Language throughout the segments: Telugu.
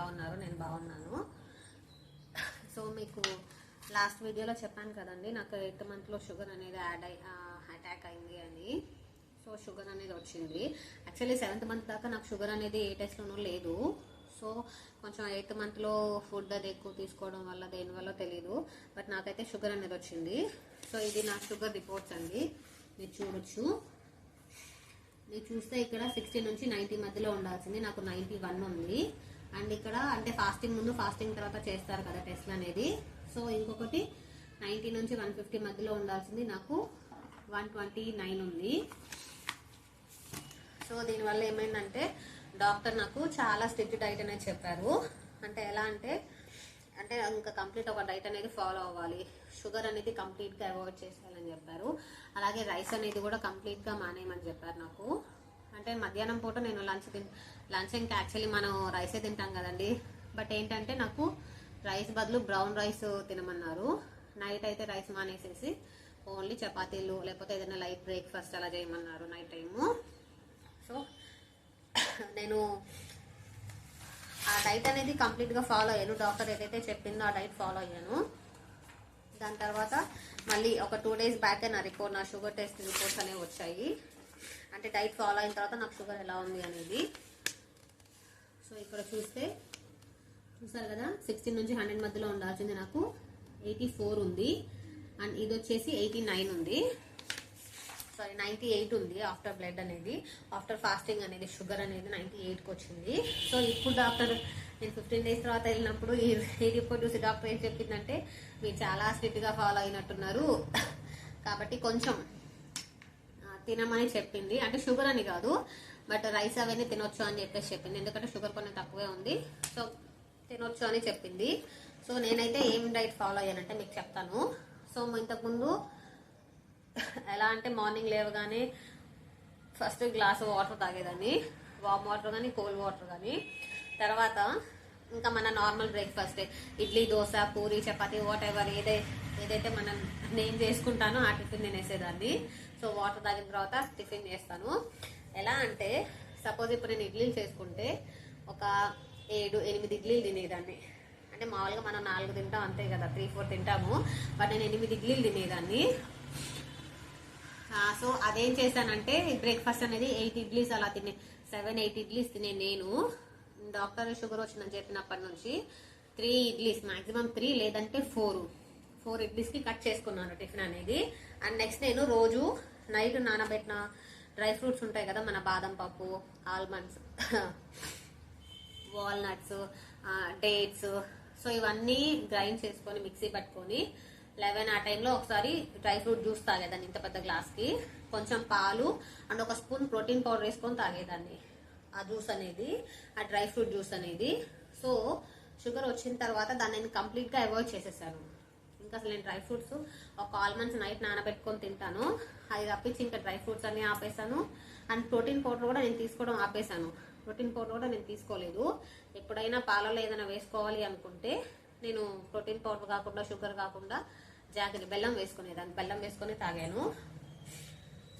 ఎలా ఉన్నారు నేను బాగున్నాను. సో మీకు లాస్ట్ వీడియోలో చెప్పాను కదండి నాకు ఎయిత్ మంత్లో షుగర్ అనేది యాడ్ అయి అటాక్ అయింది అని. సో షుగర్ అనేది వచ్చింది. యాక్చువల్లీ సెవెంత్ మంత్ దాకా నాకు షుగర్ అనేది ఏ టెస్ట్లోనూ లేదు. సో కొంచెం ఎయిత్ మంత్లో ఫుడ్ అది ఎక్కువ తీసుకోవడం వల్ల దేనివల్ల తెలియదు బట్ నాకైతే షుగర్ అనేది వచ్చింది. సో ఇది నా షుగర్ రిపోర్ట్స్ అండి. మీరు చూడొచ్చు. మీరు చూస్తే ఇక్కడ సిక్స్టీ నుంచి నైంటీ మధ్యలో ఉండాల్సింది. నాకు నైంటీ వన్ ఉంది. అండ్ ఇక్కడ అంటే ఫాస్టింగ్ ముందు ఫాస్టింగ్ తర్వాత చేస్తారు కదా టెస్ట్ అనేది. సో ఇంకొకటి నైంటీ నుంచి వన్ ఫిఫ్టీ మధ్యలో ఉండాల్సింది నాకు వన్ ట్వంటీ నైన్ ఉంది. సో దీనివల్ల ఏమైందంటే డాక్టర్ నాకు చాలా స్ట్రిక్ట్ డైట్ అనేది చెప్పారు. అంటే ఎలా అంటే అంటే ఇంకా కంప్లీట్ ఒక డైట్ అనేది ఫాలో అవ్వాలి. షుగర్ అనేది కంప్లీట్గా అవాయిడ్ చేసేయాలని చెప్పారు. అలాగే రైస్ అనేది కూడా కంప్లీట్గా మానేయమని చెప్పారు నాకు. అంటే మధ్యాహ్నం పూట నేను లంచ్ తిన్ లంచ్ ఇంకా యాక్చువల్లీ మనం రైసే తింటాం కదండి. బట్ ఏంటంటే నాకు రైస్ బదులు బ్రౌన్ రైస్ తినమన్నారు. నైట్ అయితే రైస్ మానేసేసి ఓన్లీ చపాతీలు లేకపోతే ఏదైనా లైట్ బ్రేక్ఫాస్ట్ అలా చేయమన్నారు నైట్ టైము. సో నేను ఆ డైట్ అనేది కంప్లీట్గా ఫాలో అయ్యాను. డాక్టర్ ఏదైతే చెప్పిందో ఆ డైట్ ఫాలో అయ్యాను. దాని తర్వాత మళ్ళీ ఒక టూ డేస్ బ్యాక్ నా రిపోర్ట్ నా షుగర్ టెస్ట్ రిపోర్ట్స్ అనేవి వచ్చాయి. అంటే డైట్ ఫాలో అయిన తర్వాత నాకు షుగర్ ఎలా ఉంది అనేది. సో ఇక్కడ చూస్తే చూసారు కదా సిక్స్టీన్ నుంచి హండ్రెడ్ మధ్యలో ఉండాల్సింది నాకు. ఎయిటీ ఫోర్ ఉంది. అండ్ ఇది వచ్చేసి ఎయిటీ నైన్ ఉంది. సారీ నైంటీ ఎయిట్ ఉంది ఆఫ్టర్ బ్లడ్ అనేది. ఆఫ్టర్ ఫాస్టింగ్ అనేది షుగర్ అనేది నైంటీ ఎయిట్కి వచ్చింది. సో ఇప్పుడు డాక్టర్ నేను ఫిఫ్టీన్ డేస్ తర్వాత వెళ్ళినప్పుడు ఈ రిపోర్ట్ చూసి డాక్టర్ ఏం చెప్పిందంటే మీరు చాలా స్ట్రిక్ట్గా ఫాలో అయినట్టున్నారు. కాబట్టి కొంచెం తినమని చెప్పింది. అంటే షుగర్ అని కాదు బట్ రైస్ అవన్నీ తినొచ్చు అని చెప్పేసి చెప్పింది. ఎందుకంటే షుగర్ కొంచెం తక్కువే ఉంది. సో తినొచ్చు అని చెప్పింది. సో నేనైతే ఏం డైట్ ఫాలో అయ్యానంటే మీకు చెప్తాను. సో ఇంతకుముందు ఎలా అంటే మార్నింగ్ లేవగానే ఫస్ట్ గ్లాస్ వాటర్ తాగేదాన్ని. వామ్ వాటర్ కానీ కోల్డ్ వాటర్ కానీ తర్వాత ఇంకా మన normal breakfast idli dosa puri chapati whatever ఏదై ఏదైతే మనం నేను చేసుకుంటానో ఆ టిఫిన్ తినేసేదాన్ని. సో వాటర్ తాగిన తర్వాత టిఫిన్ చేస్తాను. ఎలా అంటే సపోజ్ ఇప్పుడు నేను ఇడ్లీలు చేసుకుంటే ఒక ఏడు ఎనిమిది ఇడ్లీలు తినేదాన్ని. అంటే మామూలుగా మనం నాలుగు తింటాం అంతే కదా త్రీ ఫోర్ తింటాము. బట్ నేను ఎనిమిది ఇడ్లీలు తినేదాన్ని. సో అదేం చేశానంటే బ్రేక్ఫాస్ట్ అనేది ఎయిట్ ఇడ్లీస్ అలా తినే సెవెన్ ఎయిట్ ఇడ్లీస్ తినే నేను. డాక్టర్ షుగర్ వచ్చిందని చెప్పినప్పటి నుంచి త్రీ ఇడ్లీస్ మాక్సిమం త్రీ లేదంటే ఫోర్ ఫోర్ ఇడ్లీస్కి కట్ చేసుకున్నాను టిఫిన్ అనేది. అండ్ నెక్స్ట్ నేను రోజు నైట్ నానబెట్టిన డ్రై ఫ్రూట్స్ ఉంటాయి కదా మన బాదం పప్పు ఆల్మండ్స్ వాల్నట్స్ డేట్స్. సో ఇవన్నీ గ్రైండ్ చేసుకొని మిక్సీ పట్టుకొని లెవెన్ ఆ టైంలో ఒకసారి డ్రై ఫ్రూట్ జ్యూస్ తాగేదాన్ని ఇంత పెద్ద గ్లాస్కి కొంచెం పాలు అండ్ ఒక స్పూన్ ప్రోటీన్ పౌడర్ వేసుకొని తాగేదాన్ని. ఆ జ్యూస్ అనేది ఆ డ్రై ఫ్రూట్ జ్యూస్ అనేది. సో షుగర్ వచ్చిన తర్వాత దాన్ని నేను కంప్లీట్గా అవాయిడ్ చేసేసాను. ఇంకా అసలు నేను డ్రై ఫ్రూట్స్ ఒక ఆల్మండ్స్ నైట్ నానబెట్టుకొని తింటాను. అది తప్పించి ఇంకా డ్రై ఫ్రూట్స్ అన్ని ఆపేసాను. అండ్ ప్రోటీన్ పౌడర్ కూడా నేను తీసుకోవడం ఆపేసాను. ప్రోటీన్ పౌడర్ కూడా నేను తీసుకోలేదు. ఎప్పుడైనా పాలలో ఏదైనా వేసుకోవాలి అనుకుంటే నేను ప్రోటీన్ పౌడర్ కాకుండా షుగర్ కాకుండా జాగ్రత్త బెల్లం వేసుకునేదాన్ని బెల్లం వేసుకొని తాగాను.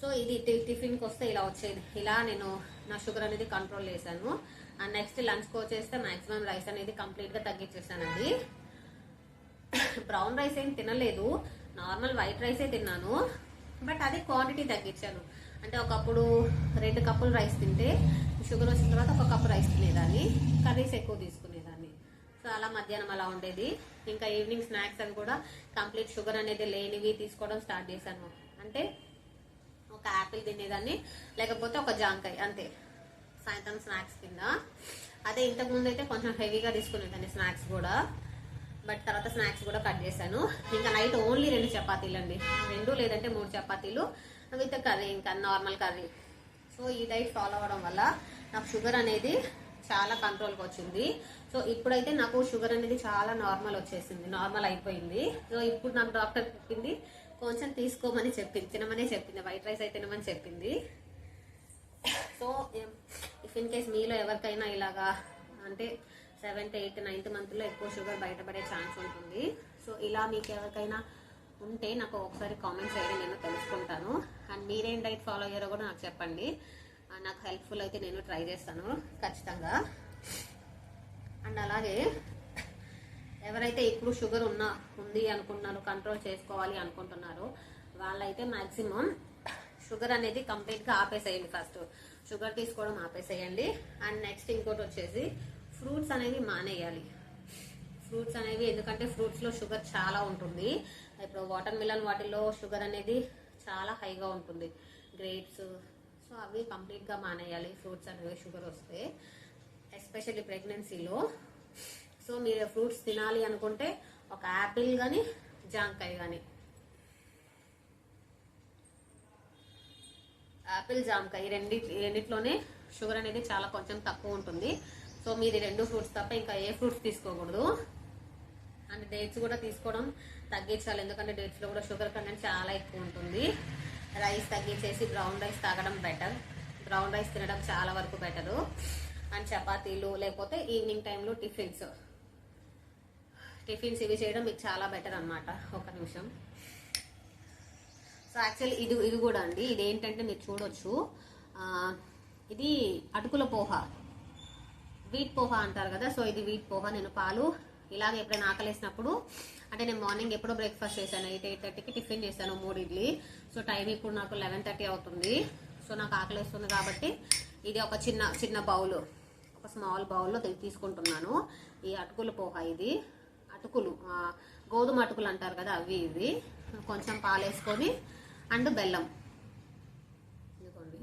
సో ఇది టిఫిన్కి వస్తే ఇలా వచ్చేది. ఇలా నేను నా షుగర్ అనేది కంట్రోల్ చేశాను. అండ్ నెక్స్ట్ లంచ్కి వచ్చేస్తే మాక్సిమం రైస్ అనేది కంప్లీట్గా తగ్గించేసానండి. బ్రౌన్ రైస్ ఏం తినలేదు. నార్మల్ వైట్ రైసే తిన్నాను. బట్ అది క్వాంటిటీ తగ్గించాను. అంటే ఒకప్పుడు రెండు కప్పులు రైస్ తింటే షుగర్ వచ్చిన తర్వాత ఒక కప్పు రైస్ తినేదాన్ని. కర్రీస్ ఎక్కువ తీసుకునేదాన్ని. సో అలా మధ్యాహ్నం అలా ఉండేది. ఇంకా ఈవినింగ్ స్నాక్స్ అని కూడా కంప్లీట్ షుగర్ అనేది లేనివి తీసుకోవడం స్టార్ట్ చేశాను. అంటే ఒక యాపిల్ తినేదాన్ని. లేకపోతే ఒక జాంకాయ అంతే. సాయంత్రం స్నాక్స్ కింద అదే ఇంతకు ముందు అయితే కొంచెం హెవీగా తీసుకునేదాన్ని స్నాక్స్ కూడా. బట్ తర్వాత స్నాక్స్ కూడా కట్ చేశాను. ఇంకా నైట్ ఓన్లీ రెండు చపాతీలు అండి రెండు లేదంటే మూడు చపాతీలు విత్ కర్రీ ఇంకా నార్మల్ కర్రీ. సో ఈ డైట్ ఫాలో అవ్వడం వల్ల నాకు షుగర్ అనేది చాలా కంట్రోల్కి వచ్చింది. సో ఇప్పుడైతే నాకు షుగర్ అనేది చాలా నార్మల్ వచ్చేసింది. నార్మల్ అయిపోయింది. సో ఇప్పుడు నాకు డాక్టర్ చెప్పింది కొంచెం తీసుకోమని చెప్పింది తినమనే చెప్పింది వైట్ రైస్ అయితే తినమని చెప్పింది. సో ఇఫ్ ఇన్ కేస్ మీలో ఎవరికైనా ఇలాగా అంటే సెవెంత్ ఎయిత్ నైన్త్ మంత్లో ఎక్కువ షుగర్ బయటపడే ఛాన్స్ ఉంటుంది. సో ఇలా మీకు ఎవరికైనా ఉంటే నాకు ఒకసారి కామెంట్స్ అయితే నేను తెలుసుకుంటాను. అండ్ మీరేం డైట్ ఫాలో అయ్యారో కూడా నాకు చెప్పండి. నాకు హెల్ప్ఫుల్ అయితే నేను ట్రై చేస్తాను ఖచ్చితంగా. అండ్ అలాగే ఎవరైతే ఇప్పుడు షుగర్ ఉన్న ఉంది అనుకుంటున్నారో కంట్రోల్ చేసుకోవాలి అనుకుంటున్నారో వాళ్ళైతే మాక్సిమం షుగర్ అనేది కంప్లీట్గా ఆపేసేయండి ఫస్ట్. షుగర్ తీసుకోవడం ఆపేసేయండి. అండ్ నెక్స్ట్ ఇంకోటి వచ్చేసి ఫ్రూట్స్ అనేవి మానేయాలి. ఫ్రూట్స్ అనేవి ఎందుకంటే ఫ్రూట్స్లో షుగర్ చాలా ఉంటుంది. ఇప్పుడు వాటర్ మిలన్ వాటిలో షుగర్ అనేది చాలా హైగా ఉంటుంది. గ్రేప్స్ సో అవి కంప్లీట్గా మానేయాలి. ఫ్రూట్స్ అనేవి షుగర్ వస్తే ఎస్పెషల్లీ ప్రెగ్నెన్సీలో సో మీరు ఫ్రూట్స్ తినాలి అనుకుంటే ఒక యాపిల్ కానీ జాంకాయ కానీ యాపిల్ జామకాయ ఈ రెండి రెండిట్లోనే షుగర్ అనేది చాలా కొంచెం తక్కువ ఉంటుంది. సో మీరు రెండు ఫ్రూట్స్ తప్ప ఇంకా ఏ ఫ్రూట్స్ తీసుకోకూడదు. అండ్ డేట్స్ కూడా తీసుకోవడం తగ్గించాలి. ఎందుకంటే డేట్స్లో కూడా షుగర్ కంటెంట్ చాలా ఎక్కువ ఉంటుంది. రైస్ తగ్గించేసి బ్రౌన్ రైస్ తాగడం బెటర్. బ్రౌన్ రైస్ తినడం చాలా వరకు బెటరు. అండ్ చపాతీలు లేకపోతే ఈవినింగ్ టైంలో టిఫిన్స్. టిఫిన్స్ ఇవి చేయడం మీకు చాలా బెటర్ అన్నమాట. ఒక నిమిషం. సో యాక్చువల్లీ ఇది ఇది కూడా అండి. ఇది ఏంటంటే మీరు చూడొచ్చు. ఇది అటుకుల పోహ. వీట్ పోహ అంటారు కదా సో ఇది వీట్ పోహ నేను పాలు ఇలాగ ఎప్పుడైనా ఆకలేసినప్పుడు అంటే నేను మార్నింగ్ ఎప్పుడో బ్రేక్ఫాస్ట్ చేశాను ఎయిట్ ఎయిట్ థర్టీకి టిఫిన్ చేశాను మూడు ఇడ్లీ. సో టైం ఇప్పుడు నాకు లెవెన్ థర్టీ అవుతుంది. సో నాకు ఆకలేస్తుంది కాబట్టి ఇది ఒక చిన్న చిన్న బౌల్ ఒక స్మాల్ బౌల్లో తీసుకుంటున్నాను. ఈ అటుకుల పోహ ఇది. అటుకులు గోధుమ అటుకులు అంటారు కదా అవి ఇవి. కొంచెం పాలు వేసుకొని అండ్ బెల్లం. ఇదిగోండి.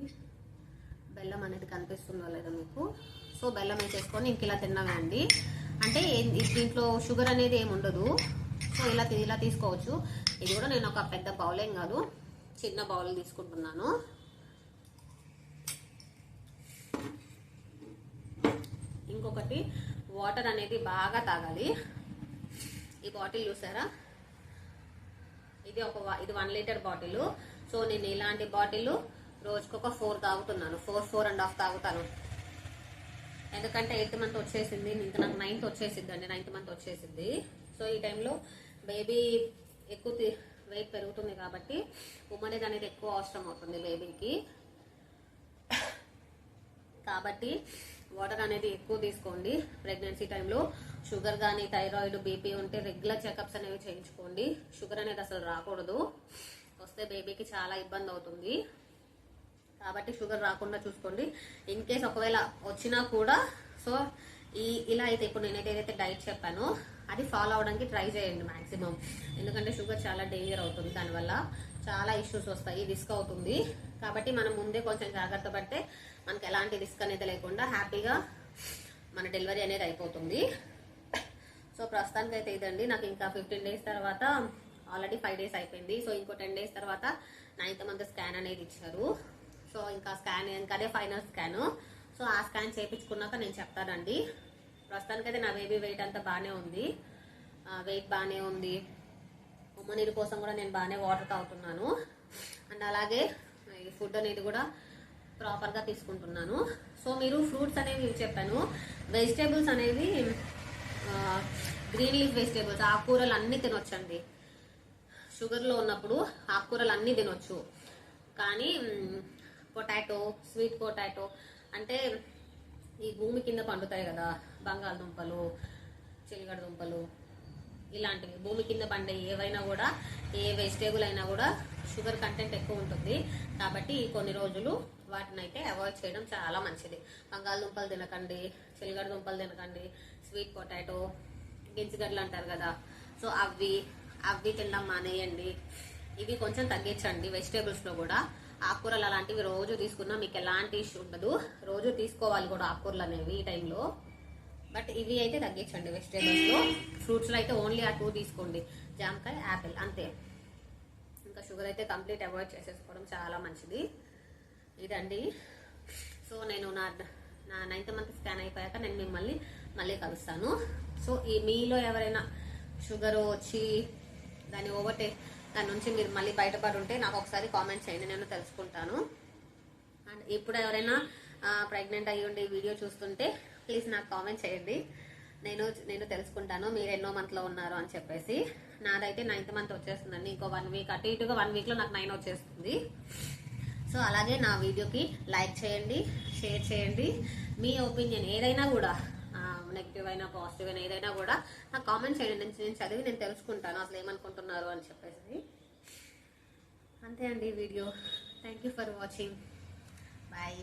బెల్లం అనేది కనిపిస్తుందో లేదో మీకు. సో బెల్లం వేసేసుకొని ఇంక ఇలా తిన్నవే అండి అంటే దీంట్లో షుగర్ అనేది ఏమి ఉండదు. సో ఇలా ఇలా తీసుకోవచ్చు. ఇది కూడా నేను ఒక పెద్ద బౌల్ ఏం కాదు. చిన్న బౌల్ తీసుకుంటున్నాను. ఇంకొకటి వాటర్ అనేది బాగా తాగాలి. ఈ బాటిల్ చూసారా? ఇది ఒక వా- ఇది వన్ లీటర్ బాటిల్. సో నేను ఇలాంటి బాటిల్ రోజుకు ఒక ఫోర్ తాగుతున్నాను. ఫోర్ ఫోర్ అండ్ హాఫ్ తాగుతాను. ఎందుకంటే ఎయిత్ మంత్ వచ్చేసింది. ఇంకా నాకు నైన్త్ వచ్చేసింది అండి నైన్త్ మంత్ వచ్చేసింది సో ఈ టైంలో బేబీ ఎక్కువ వెయిట్ పెరుగుతుంది కాబట్టి ఉమ్మనేది అనేది ఎక్కువ అవసరం అవుతుంది బేబీకి. కాబట్టి వాటర్ అనేది ఎక్కువ తీసుకోండి ప్రెగ్నెన్సీ టైంలో షుగర్ కానీ థైరాయిడ్ బీపీ ఉంటే రెగ్యులర్ చెకప్స్ అనేవి చేయించుకోండి. షుగర్ అనేది అసలు రాకూడదు. వస్తే బేబీకి చాలా ఇబ్బంది అవుతుంది. కాబట్టి షుగర్ రాకుండా చూసుకోండి. ఇన్ కేస్ ఒకవేళ వచ్చినా కూడా సో ఈ ఇలా అయితే ఇప్పుడు నేనైతే ఏదైతే డైట్ చెప్పానో అది ఫాలో అవడానికి ట్రై చేయండి మాక్సిమం ఎందుకంటే షుగర్ చాలా డేంజర్ అవుతుంది. దానివల్ల చాలా ఇష్యూస్ వస్తాయి. రిస్క్ అవుతుంది. కాబట్టి మనం ముందే కొంచెం జాగ్రత్త పడితే మనకి ఎలాంటి రిస్క్ అనేది లేకుండా హ్యాపీగా మన డెలివరీ అనేది అయిపోతుంది. సో ప్రస్తుతానికి అయితే ఇదండి. నాకు ఇంకా ఫిఫ్టీన్ డేస్ తర్వాత ఆల్రెడీ ఫైవ్ డేస్ అయిపోయింది. సో ఇంకో టెన్ డేస్ తర్వాత నైన్త్ మంత్ స్కాన్ అనేది ఇచ్చారు. సో ఇంకా స్కాన్ ఇంకా అదే ఫైనల్ స్కాన్ సో ఆ స్కాన్ చేయించుకున్నాక నేను చెప్తానండి. ప్రస్తుతానికి అయితే నా బేబీ వెయిట్ అంతా బాగానే ఉంది. వెయిట్ బాగానే ఉంది. ఉమ్మ నీరు కోసం కూడా నేను బాగానే వాటర్ తాగుతున్నాను. అండ్ అలాగే ఫుడ్ అనేది కూడా ప్రాపర్గా తీసుకుంటున్నాను. సో మీరు ఫ్రూట్స్ అనేవి చెప్పాను. వెజిటేబుల్స్ అనేవి గ్రీన్ లీఫ్ వెజిటేబుల్స్ ఆకుకూరలు అన్నీ తినొచ్చండి. షుగర్లో ఉన్నప్పుడు ఆకుకూరలు అన్నీ తినొచ్చు. కానీ పొటాటో స్వీట్ పొటాటో అంటే ఈ భూమి కింద పండుతాయి కదా బంగాళదుంపలు చిలిగడ దుంపలు ఇలాంటివి. భూమి కింద పండే ఏవైనా కూడా ఏ వెజిటేబుల్ అయినా కూడా షుగర్ కంటెంట్ ఎక్కువ ఉంటుంది. కాబట్టి కొన్ని రోజులు వాటిని అయితే అవాయిడ్ చేయడం చాలా మంచిది. బంగాళదుంపలు తినకండి చిలగడ దుంపలు తినకండి స్వీట్ పొటాటో గింజగడ్డలు అంటారు కదా. సో అవి అవి తినడం మానేయండి. ఇవి కొంచెం తగ్గించండి వెజిటేబుల్స్లో కూడా. ఆకుకూరలు అలాంటివి రోజు తీసుకున్నా మీకు ఎలాంటి ఇష్యూ ఉండదు. రోజు తీసుకోవాలి కూడా ఆకుకూరలు అనేవి ఈ టైంలో బట్ ఇవి అయితే తగ్గించండి వెజిటేబుల్స్లో ఫ్రూట్స్లో అయితే ఓన్లీ ఆ టూ తీసుకోండి. జామకాయ యాపిల్ అంతే. ఇంకా షుగర్ అయితే కంప్లీట్ అవాయిడ్ చేసేసుకోవడం చాలా మంచిది. ఇదండి. సో నేను నా నా నైన్త్ మంత్ స్కాన్ అయిపోయాక నేను మిమ్మల్ని మళ్ళీ కలుస్తాను. సో ఈ మీలో ఎవరైనా షుగర్ వచ్చి దాన్ని ఓవర్టేక్ దాని నుంచి మీరు మళ్ళీ బయటపడి ఉంటే నాకు ఒకసారి కామెంట్ చేయండి నేను తెలుసుకుంటాను. అండ్ ఇప్పుడు ఎవరైనా ప్రెగ్నెంట్ అయ్యి ఉండి వీడియో చూస్తుంటే ప్లీజ్ నాకు కామెంట్ చేయండి. నేను నేను తెలుసుకుంటాను మీరు ఎన్నో మంత్లో ఉన్నారు అని చెప్పేసి. నాదైతే నైన్త్ మంత్ వచ్చేస్తుందండి. ఇంకో వన్ వీక్ అటు ఇటుగా వన్ వీక్లో నాకు నైన్ వచ్చేస్తుంది. సో అలాగే నా వీడియోకి లైక్ చేయండి షేర్ చేయండి. మీ ఒపీనియన్ ఏదైనా కూడా నెగిటివ్ అయినా పాజిటివ్ అయినా ఏదైనా కూడా నాకు కామెంట్ చేయండి. నేను నేను చదివి నేను తెలుసుకుంటాను. అసలు ఏమనుకుంటున్నారు అని చెప్పేసి. అంతే అండి video. Thank you for watching bye